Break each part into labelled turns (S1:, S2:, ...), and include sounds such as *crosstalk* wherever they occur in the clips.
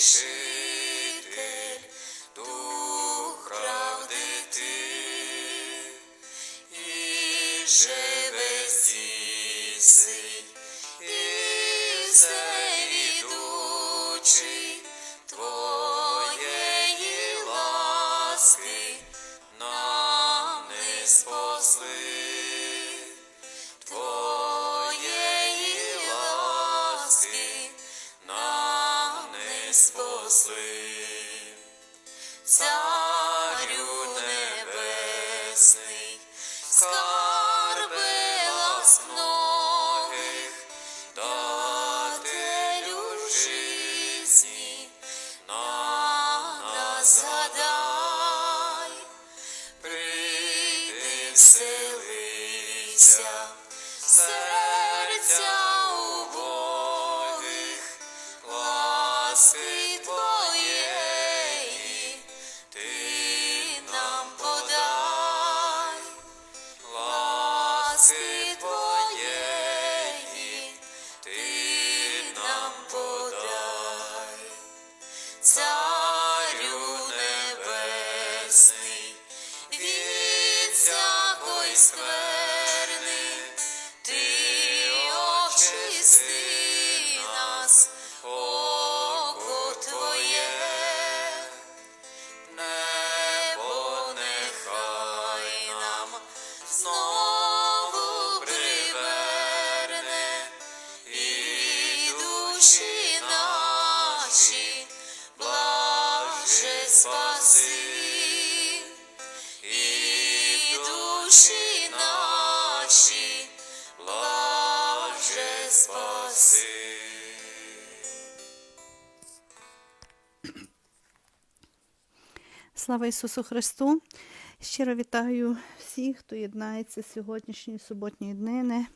S1: Peace. Спаси.
S2: Слава Ісусу Христу! Щиро вітаю всіх, хто єднається сьогоднішньої суботньої днини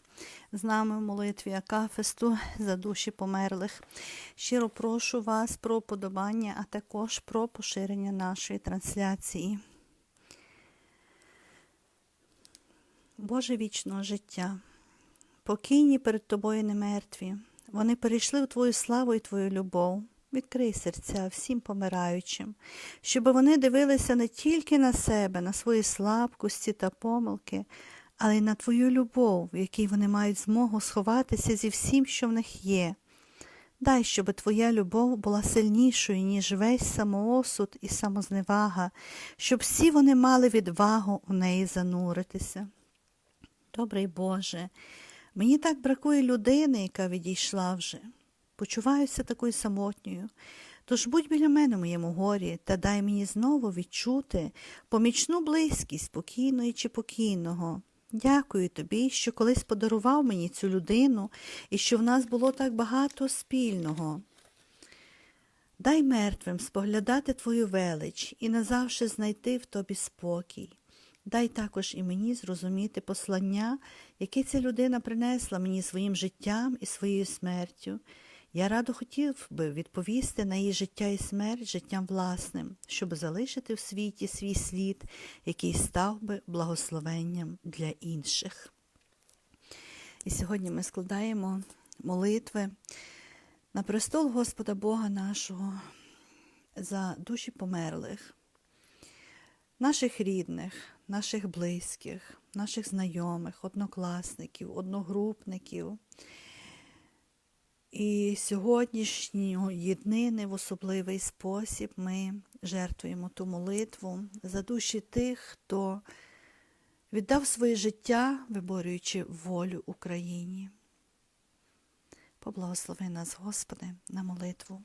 S2: з нами в молитві Акафесту за душі померлих. Щиро прошу вас про подобання, а також про поширення нашої трансляції. Боже вічного життя, покійні перед Тобою не мертві. Вони перейшли в Твою славу і Твою любов. Відкрий серця всім помираючим, щоб вони дивилися не тільки на себе, на свої слабкості та помилки, але й на Твою любов, в якій вони мають змогу сховатися зі всім, що в них є. Дай, щоб Твоя любов була сильнішою, ніж весь самоосуд і самозневага, щоб всі вони мали відвагу у неї зануритися. Добрий Боже, мені так бракує людини, яка відійшла вже. Почуваюся такою самотньою. Тож будь біля мене в моєму горі та дай мені знову відчути помічну близькість спокійної чи покійного. Дякую тобі, що колись подарував мені цю людину і що в нас було так багато спільного. Дай мертвим споглядати твою велич і назавше знайти в тобі спокій. Дай також і мені зрозуміти послання, яке ця людина принесла мені своїм життям і своєю смертю. Я радо хотів би відповісти на її життя і смерть життям власним, щоб залишити в світі свій слід, який став би благословенням для інших. І сьогодні ми складаємо молитви на престол Господа Бога нашого за душі померлих, наших рідних, наших близьких, наших знайомих, однокласників, одногрупників. І сьогоднішньої днини в особливий спосіб ми жертвуємо ту молитву за душі тих, хто віддав своє життя, виборюючи волю Україні. Поблагослови нас, Господи, на молитву.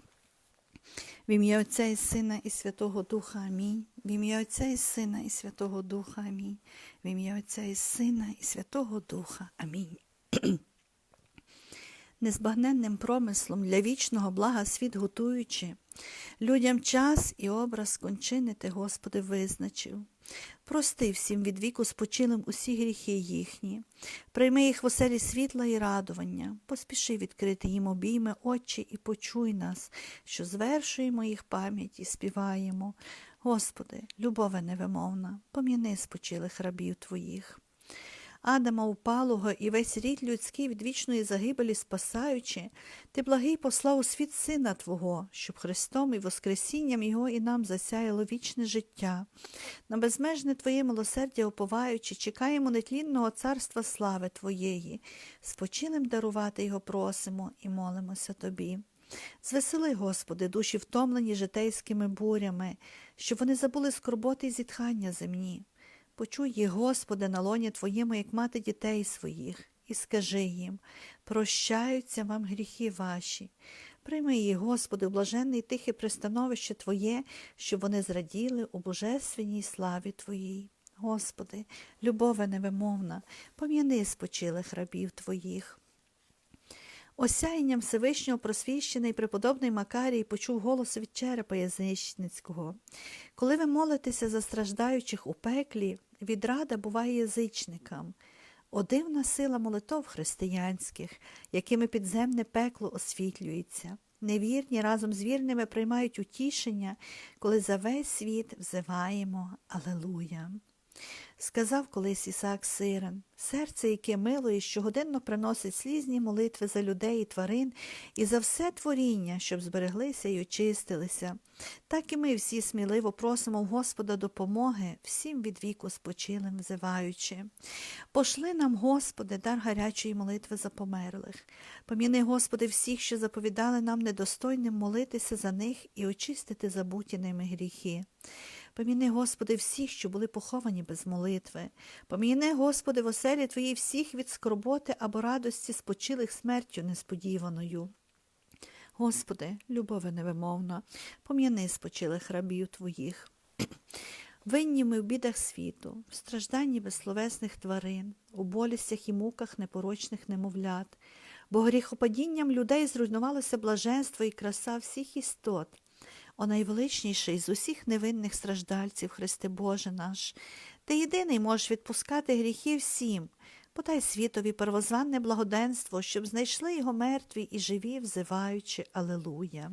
S2: В ім'я Отця і Сина і Святого Духа Амінь. В ім'я Отця і Сина і Святого Духа Амінь. В ім'я Отця і Сина і Святого Духа Амінь. *clears throat* Незбагненним промислом для вічного блага світ готуючи, людям час і образ кончини ти, Господи, визначив. Прости всім від віку спочилим усі гріхи їхні, прийми їх в оселі світла і радування, поспіши відкрити їм обійми очі і почуй нас, що звершуємо їх пам'ять і співаємо. Господи, любове невимовна, пом'яни спочилих рабів Твоїх. Адама упалого і весь рід людський від вічної загибелі спасаючи, ти благий послав у світ Сина Твого, щоб Христом і Воскресінням Його і нам засяяло вічне життя. На безмежне Твоє милосердя оповаючи, чекаємо нетлінного царства слави Твоєї. Спочилим дарувати Його просимо і молимося Тобі. Звесели, Господи, душі втомлені житейськими бурями, щоб вони забули скорботи й зітхання земні. Почуй їх, Господи, на лоні Твоєму, як мати дітей своїх, і скажи їм прощаються вам гріхи ваші. Прийми їх, Господи, в блаженне і тихе пристановище Твоє, щоб вони зраділи у божественній славі Твоїй. Господи, любове невимовна, пом'яни спочилих рабів Твоїх. Осяянням Всевишнього просвіщений преподобний Макарій почув голос від черепа язичницького. Коли ви молитеся за страждаючих у пеклі, відрада буває язичникам. О дивна сила молитов християнських, якими підземне пекло освітлюється. Невірні разом з вірними приймають утішення, коли за весь світ взиваємо Алелуя. Сказав колись Ісаак Сирен, серце, яке милує, щогодинно приносить слізні молитви за людей і тварин і за все творіння, щоб збереглися і очистилися. Так і ми всі сміливо просимо Господа допомоги, всім від віку спочилим взиваючи. Пошли нам, Господи, дар гарячої молитви за померлих. Поміни, Господи, всіх, що заповідали нам недостойним молитися за них і очистити забуті ними гріхи. Поміни, Господи, всіх, що були поховані без молитви. Поміни, Господи, в оселі Твоїй всіх від скорботи або радості спочилих смертю несподіваною. Господи, любове невимовна, пом'яни спочилих рабів Твоїх. *clears throat* Винні ми в бідах світу, в стражданні безсловесних тварин, у болістях і муках непорочних немовлят, бо гріхопадінням людей зруйнувалося блаженство і краса всіх істот. О найвеличніший з усіх невинних страждальців, Христе Боже наш, Ти єдиний можеш відпускати гріхи всім. Подай світові первозванне благоденство, щоб знайшли його мертві і живі, взиваючи Алелуя.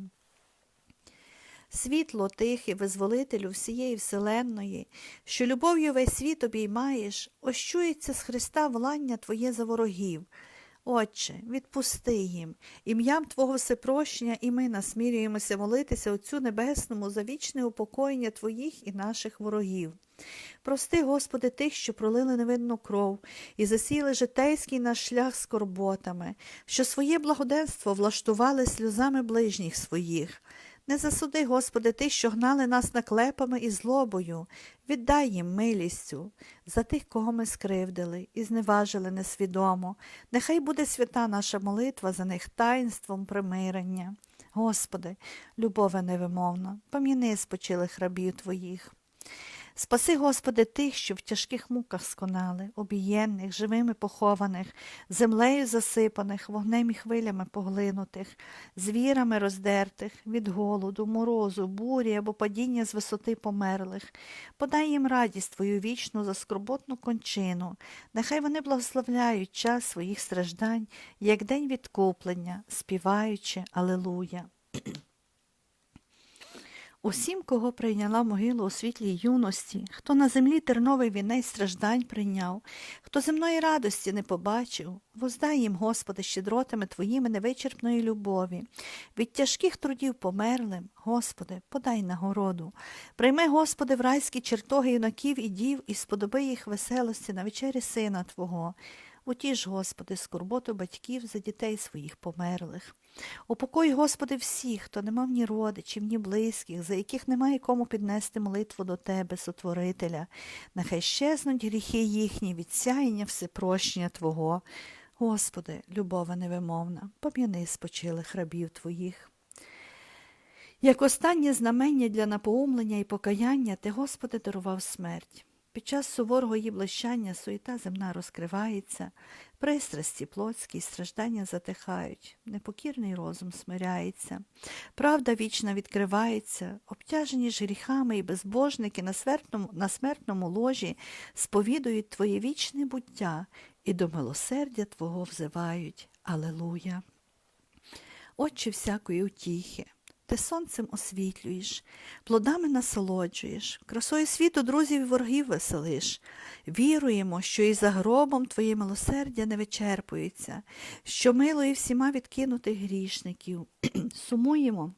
S2: Світло тихе, визволителю всієї вселенної, що любов'ю весь світ обіймаєш, ощується з Христа влання Твоє за ворогів. Отче, відпусти їм, ім'ям Твого всепрощення і ми насмірюємося молитися Отцю Небесному за вічне упокоєння Твоїх і наших ворогів. Прости, Господи, тих, що пролили невинну кров і засіяли житейський наш шлях скорботами, що своє благоденство влаштували сльозами ближніх своїх. Не засуди, Господи, тих, що гнали нас наклепами і злобою, віддай їм милістю за тих, кого ми скривдили і зневажили несвідомо. Нехай буде свята наша молитва за них таїнством примирення. Господи, любове невимовна, поміни спочилих рабів Твоїх. Спаси, Господи, тих, що в тяжких муках сконали, обієнних, живими похованих, землею засипаних, вогнем і хвилями поглинутих, звірами роздертих, від голоду, морозу, бурі або падіння з висоти померлих. Подай їм радість Твою вічну за скорботну кончину. Нехай вони благословляють час своїх страждань, як день відкуплення, співаючи Алелуя. Усім, кого прийняла могилу у світлій юності, хто на землі терновий вінець страждань прийняв, хто земної радості не побачив, воздай їм, Господи, щедротами Твоїми невичерпної любові, від тяжких трудів померлим, Господи, подай нагороду. Прийми, Господи, в райські чертоги юнаків і дів і сподоби їх веселості на вечері Сина Твого. Утіж, Господи, скорботу батьків за дітей своїх померлих. Упокой, Господи, всіх, хто не мав ні родичів, ні близьких, за яких немає кому піднести молитву до Тебе, Сотворителя. Нехай щезнуть гріхи їхні від всепрощення Твого. Господи, любова невимовна, пом'яни спочилих рабів Твоїх. Як останнє знамення для напоумлення і покаяння, Ти, Господи, дарував смерть. Під час суворого її блищання суєта земна розкривається, пристрасті плотські страждання затихають, непокірний розум смиряється, правда вічна відкривається, обтяжені ж гріхами і безбожники на смертному, на смертному ложі сповідують Твоє вічне буття і до милосердя Твого взивають. Алелуя! Отче всякої утіхи, ти сонцем освітлюєш, плодами насолоджуєш, красою світу друзів і ворогів веселиш. Віруємо, що і за гробом твоє милосердя не вичерпується, що милує всіма відкинутих грішників. *clears throat* Сумуємо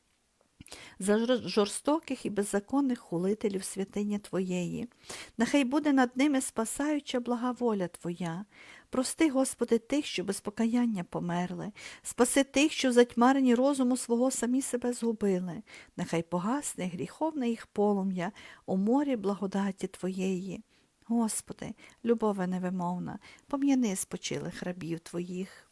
S2: за жорстоких і беззаконних хулителів святині Твоєї. Нехай буде над ними спасаюча блага воля Твоя. Прости, Господи, тих, що без покаяння померли, спаси тих, що в затьмарені розуму свого самі себе згубили. Нехай погасне гріховне їх полум'я у морі благодаті Твоєї. Господи, любове невимовна, пом'яни спочилих рабів Твоїх.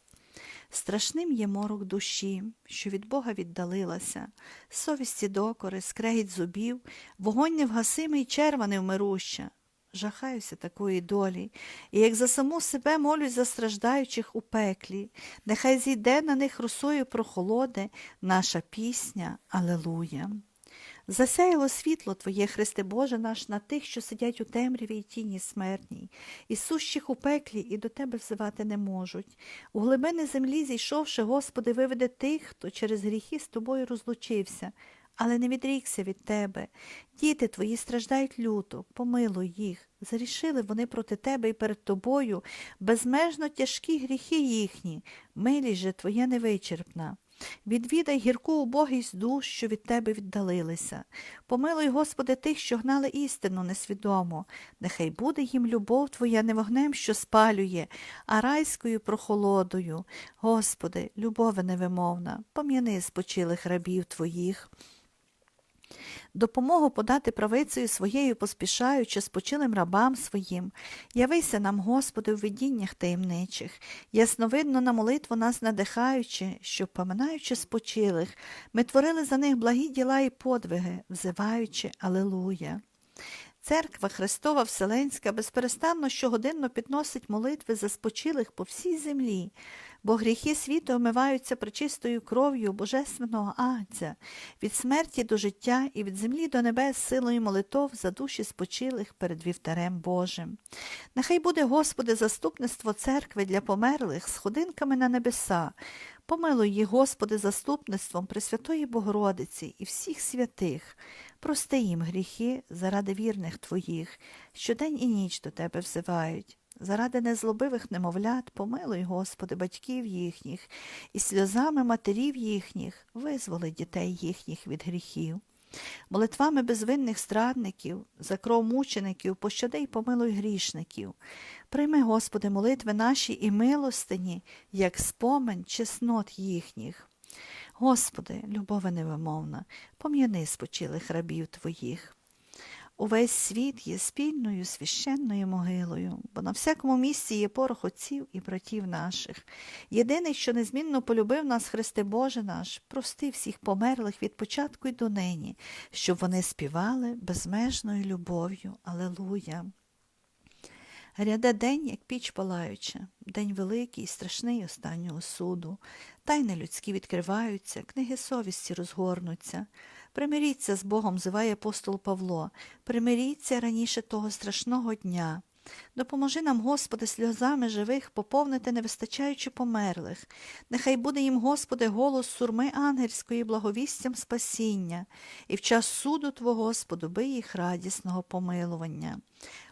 S2: Страшним є морок душі, що від Бога віддалилася, совісті докори, скрегіт зубів, вогонь невгасимий черва невмируща. Жахаюся такої долі, і як за саму себе молюсь за страждаючих у пеклі, нехай зійде на них росою прохолоде наша пісня Алелуя. Засяяло світло Твоє, Христе Боже наш, на тих, що сидять у темряві й тіні смертній, і сущих у пеклі, і до Тебе взивати не можуть. У глибини землі, зійшовши, Господи, виведе тих, хто через гріхи з Тобою розлучився, але не відрікся від Тебе. Діти Твої страждають люто, помилуй їх. Зарішили вони проти Тебе і перед Тобою безмежно тяжкі гріхи їхні, милість же Твоя невичерпна. Відвідай гірку убогість душ, що від тебе віддалилися. Помилуй, Господи, тих, що гнали істину несвідомо. Нехай буде їм любов Твоя не вогнем, що спалює, а райською прохолодою. Господи, любове невимовна, пом'яни спочилих рабів Твоїх. Допомогу подати правицею своєю поспішаючи спочилим рабам своїм. Явися нам, Господи, у видіннях таємничих, ясновидно на молитву нас надихаючи, щоб, поминаючи спочилих, ми творили за них благі діла і подвиги, взиваючи Алелуя. Церква Христова Вселенська безперестанно щогодинно підносить молитви за спочилих по всій землі, бо гріхи світу омиваються пречистою кров'ю Божественного Агця, від смерті до життя і від землі до небес силою молитов за душі спочилих перед вівтарем Божим. Нехай буде, Господи, заступництво церкви для померлих сходинками на небеса. Помилуй їх, Господи, заступництвом Пресвятої Богородиці і всіх святих. Прости їм гріхи заради вірних Твоїх, що день і ніч до Тебе взивають. Заради незлобивих немовлят помилуй, Господи, батьків їхніх, і сльозами матерів їхніх визволи дітей їхніх від гріхів. Молитвами безвинних страдників, за кров мучеників, пощади й помилуй грішників. Прийми, Господи, молитви наші і милостині, як спомин чеснот їхніх. Господи, любове невимовна, пом'яни спочилих рабів Твоїх. Увесь світ є спільною священною могилою, бо на всякому місці є порох отців і братів наших. Єдиний, що незмінно полюбив нас, Христе Боже наш, прости всіх померлих від початку й до нині, щоб вони співали безмежною любов'ю. Алелуя. Ряде день, як піч палаюча, день великий, страшний останнього суду. Тайни людські відкриваються, книги совісті розгорнуться. Примиріться з Богом, зиває апостол Павло, примиріться раніше того страшного дня. Допоможи нам, Господи, сльозами живих поповнити невистачаючи померлих. Нехай буде їм, Господи, голос сурми ангельської благовістям спасіння, і в час суду Твого, Господи, їх радісного помилування.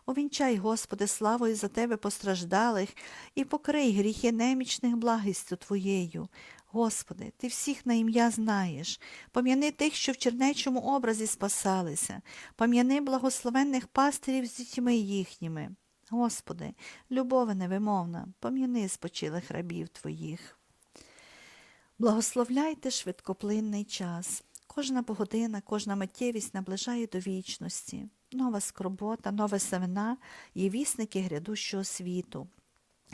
S2: Овінчай, Господи, славою за Тебе постраждалих і покрий гріхи немічних благістю Твоєю. Господи, Ти всіх на ім'я знаєш, пом'яни тих, що в чернечому образі спасалися, пом'яни благословенних пастирів з дітьми їхніми. Господи, любове невимовна, пом'яни спочилих рабів Твоїх. Благословляйте швидкоплинний час. Кожна погодина, кожна миттєвість наближає до вічності. Нова скорбота, нове семена є вісники грядущого світу.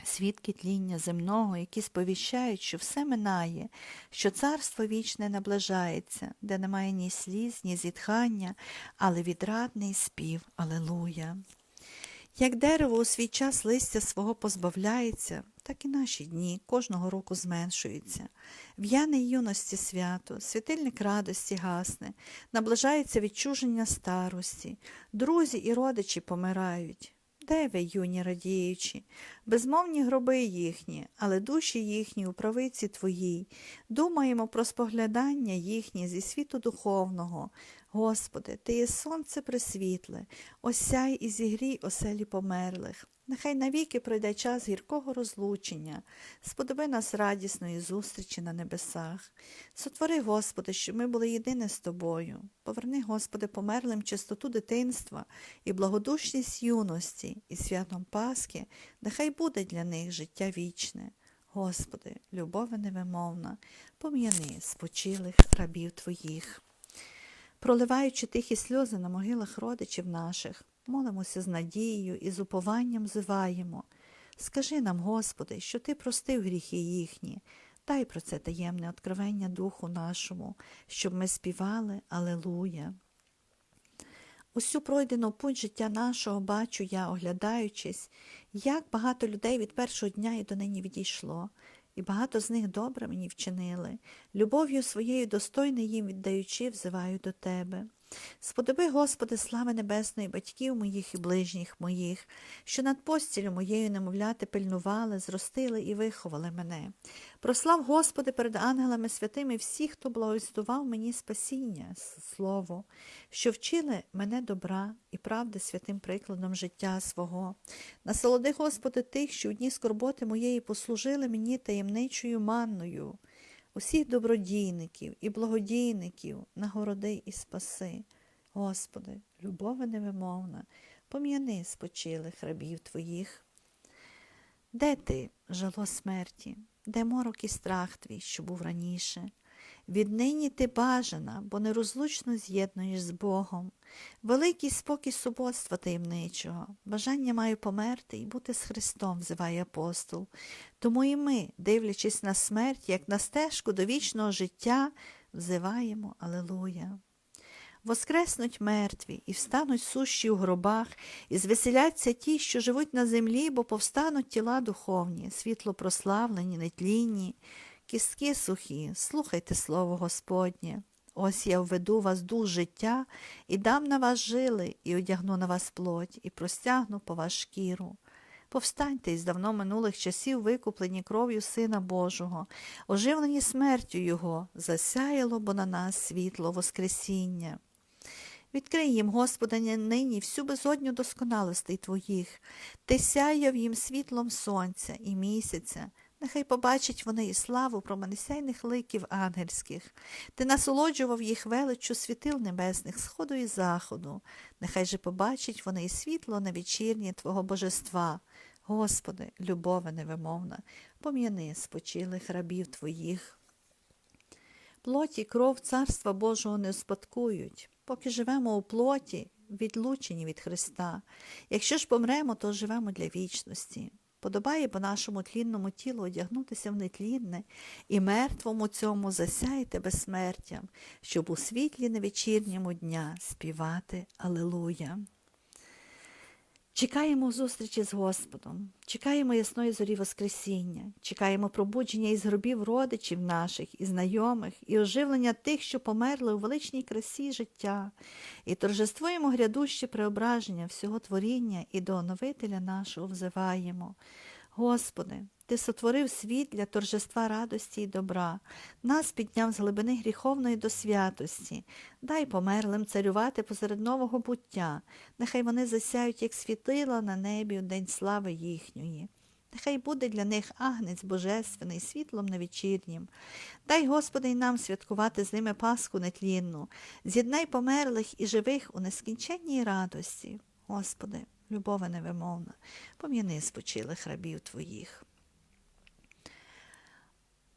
S2: Свідки тління земного, які сповіщають, що все минає, що царство вічне наближається, де немає ні сліз, ні зітхання, але відрадний спів Алелуя. Як дерево у свій час листя свого позбавляється, так і наші дні кожного року зменшуються. В'яне юності свято, світильник радості гасне, наближається відчуження старості, друзі і родичі помирають. Де ви, юні радіючі, безмовні гроби їхні, але душі їхні у правиці твоїй. Думаємо про споглядання їхнє зі світу духовного. Господи, Ти є сонце присвітле, осяй і зігрій оселі померлих. Нехай навіки пройде час гіркого розлучення, сподоби нас радісної зустрічі на небесах. Сотвори, Господи, щоб ми були єдине з Тобою. Поверни, Господи, померлим чистоту дитинства і благодушність юності, і святом Пасхи, нехай буде для них життя вічне. Господи, любове невимовна, пом'яни спочилих рабів Твоїх. Проливаючи тихі сльози на могилах родичів наших, молимося з надією і з упованням зиваємо. Скажи нам, Господи, що Ти простив гріхи їхні, дай про це таємне откровення Духу нашому, щоб ми співали Алелуя. Усю пройдену путь життя нашого бачу я, оглядаючись, як багато людей від першого дня і до нині відійшло, і багато з них добре мені вчинили, любов'ю своєю достойно їм віддаючи, взиваю до Тебе. Сподоби, Господи, слави небесної батьків моїх і ближніх моїх, що над постілю моєю немовляти пильнували, зростили і виховали мене. Прослав, Господи, перед ангелами святими всіх, хто благословав мені спасіння, слово, що вчили мене добра і правди святим прикладом життя свого. Насолоди, Господи, тих, що в дні скорботи моєї послужили мені таємничою манною усіх добродійників і благодійників нагороди і спаси. Господи, любове невимовна, пом'яни спочилих рабів Твоїх. Де ти, жало смерті, де морок і страх твій, що був раніше? Віднині ти бажана, бо нерозлучно з'єднуєш з Богом. Великий спокій суботства таємничого, бажання маю померти і бути з Христом, взиває апостол. Тому і ми, дивлячись на смерть, як на стежку до вічного життя, взиваємо Алелуя. Воскреснуть мертві, і встануть сущі у гробах, і звеселяться ті, що живуть на землі, бо повстануть тіла духовні, світло прославлені, нетлінні, кістки сухі, слухайте слово Господнє. Ось я введу вас дух життя, і дам на вас жили, і одягну на вас плоть, і простягну по вас шкіру. Повстаньте із давно минулих часів, викуплені кров'ю Сина Божого, оживлені смертю Його, засяяло бо на нас світло Воскресіння. Відкрий їм, Господи, нині всю безодню досконалостей Твоїх, Ти сяяв їм світлом сонця і місяця, нехай побачать вони і славу променесяйних ликів ангельських. Ти насолоджував їх величчю світил небесних, сходу і заходу, нехай же побачать вони і світло на вечірнє Твого божества. Господи, любове невимовна, пом'яни спочилих рабів Твоїх. Плоті кров Царства Божого не успадкують, поки живемо у плоті, відлучені від Христа. Якщо ж помремо, то живемо для вічності. Подобає по нашому тлінному тілу одягнутися в нетлінне і мертвому цьому засяйте безсмертям, щоб у світлі невечірньому дня співати Алелуя. Чекаємо зустрічі з Господом, чекаємо ясної зорі Воскресіння, чекаємо пробудження із гробів родичів наших і знайомих, і оживлення тих, що померли у величній красі життя, і торжествуємо грядуще преображення всього творіння і до оновителя нашого взиваємо. Господи, Ти сотворив світ для торжества радості і добра, нас підняв з глибини гріховної до святості, дай померлим царювати посеред нового буття, нехай вони засяють, як світила на небі у день слави їхньої. Нехай буде для них агнець божественний світлом невечірнім. Дай, Господи, й нам святкувати з ними Пасху нетлінну, з'єднай померлих і живих у нескінченній радості. Господи, любове невимовна, пом'яни спочилих рабів Твоїх.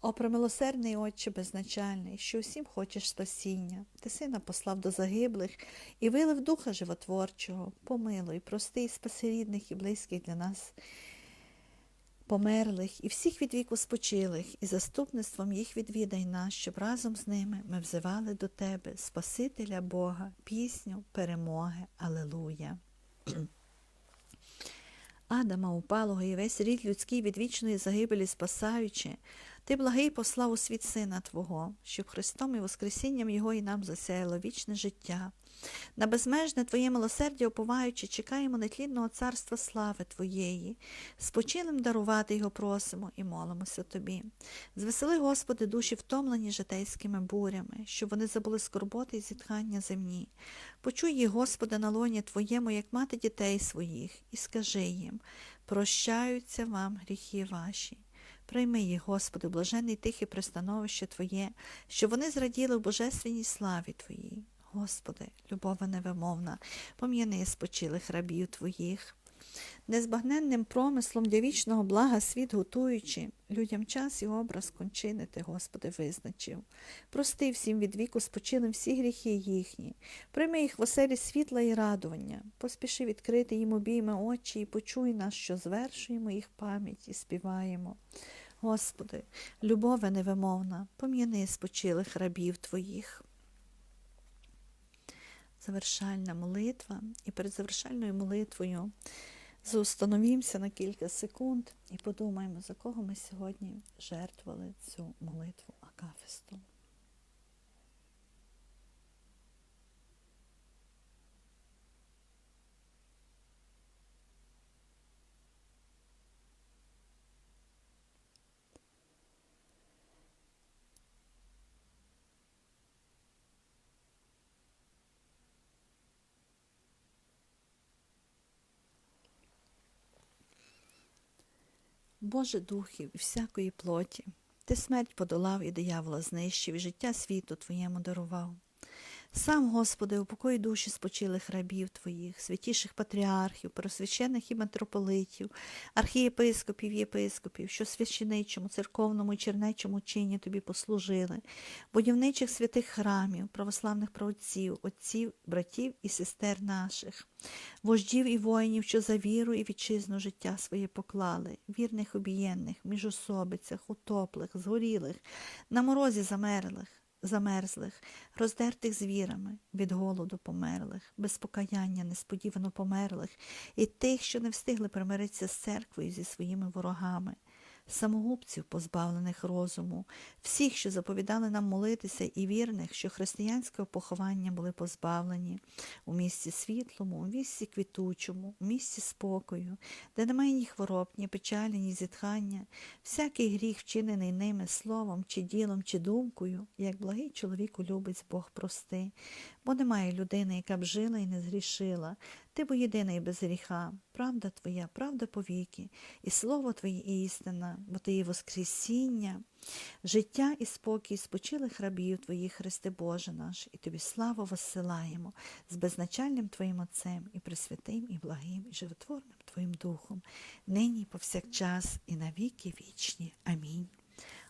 S2: О, промилосердний Отче безначальний, що всім хочеш спасіння, ти сина послав до загиблих і вилив духа животворчого, помилуй, прости і спаси рідних і близьких для нас померлих і всіх від віку спочилих, і заступництвом їх відвідай нас, щоб разом з ними ми взивали до Тебе, Спасителя Бога, пісню перемоги. Алелуя. Адама упалого і весь рід людський від вічної загибелі спасаючи, ти благий послав у світ Сина Твого, щоб Христом і Воскресінням Його і нам засяяло вічне життя. На безмежне Твоє милосердя уповаючи, чекаємо нетлінного царства слави Твоєї. Спочилим дарувати його просимо і молимося Тобі. Звесели, Господи, душі втомлені житейськими бурями, щоб вони забули скорботи і зітхання земні. Почуй їх, Господи, на лоні Твоєму, як мати дітей своїх, і скажи їм прощаються вам гріхи ваші. Прийми їх, Господи, блаженний тихе пристановище Твоє, щоб вони зраділи в божественній славі Твоїй. Господи, любова невимовна, пом'яни спочилих рабів Твоїх. Незбагненним промислом для вічного блага світ готуючи, людям час і образ кончини Ти, Господи, визначив. Прости всім від віку спочилим всі гріхи їхні, прийми їх в оселі світла і радування, поспіши відкрити їм обійми очі і почуй нас, що звершуємо їх пам'ять і співаємо. Господи, любове невимовна, пом'яни спочилих рабів Твоїх. Завершальна молитва, і перед завершальною молитвою заустановімося на кілька секунд і подумаємо, за кого ми сьогодні жертвували цю молитву Акафисту. Боже духів і всякої плоті, ти смерть подолав і диявола знищив, і життя світу Твоєму дарував. Сам, Господи, упокой душі спочилих рабів Твоїх, святіших патріархів, просвящених і митрополитів, архієпископів, єпископів, що священичому, церковному і чернечому чині Тобі послужили, будівничих святих храмів, православних праотців, отців, братів і сестер наших, вождів і воїнів, що за віру і вітчизну життя своє поклали, вірних обієнних, міжособицях, утоплих, згорілих, на морозі замерлих замерзлих, роздертих звірами, від голоду померлих, без покаяння несподівано померлих, і тих, що не встигли примиритися з церквою зі своїми ворогами, самогубців, позбавлених розуму, всіх, що заповідали нам молитися, і вірних, що християнського поховання були позбавлені у місці світлому, у місці квітучому, у місці спокою, де немає ні хвороб, ні печалі, ні зітхання, всякий гріх, вчинений ними словом, чи ділом, чи думкою, як благий чоловіку любить Бог прости, бо немає людини, яка б жила і не згрішила. Ти бо єдиний без гріха, правда Твоя, правда повіки, і слово Твоє істина, бо Ти є Воскресіння, життя і спокій спочилих рабів Твоїх, Христе Боже наш, і Тобі славу воссилаємо з безначальним Твоїм Отцем, і пресвятим, і благим, і животворним Твоїм Духом, нині, і повсякчас, і навіки вічні. Амінь.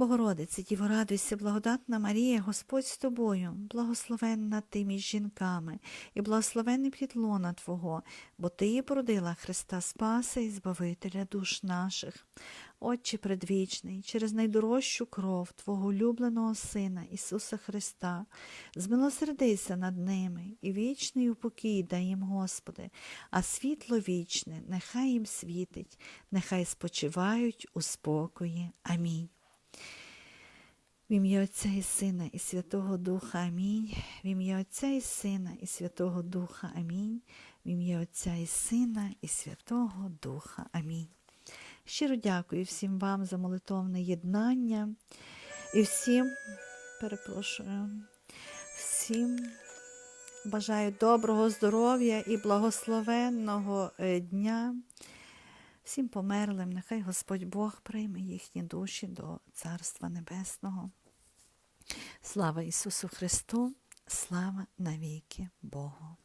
S2: Богородице, Діво, радуйся, благодатна Марія, Господь з тобою, благословенна ти між жінками, і благословенний плід лона Твого, бо Ти породила Христа Спаса і Збавителя душ наших. Отче предвічний, через найдорожчу кров Твого улюбленого Сина Ісуса Христа, змилосердися над ними і вічний упокій дай їм, Господи, а світло вічне нехай їм світить, нехай спочивають у спокої. Амінь. В ім'я Отця і Сина, і Святого Духа Амінь. В ім'я Отця і Сина, і Святого Духа Амінь. В ім'я Отця і Сина, і Святого Духа Амінь. Щиро дякую всім вам за молитовне єднання і всім, перепрошую, всім бажаю доброго здоров'я і благословенного е, дня. Всім померлим, нехай Господь Бог прийме їхні душі до Царства Небесного. Слава Ісусу Христу, слава навіки Богу.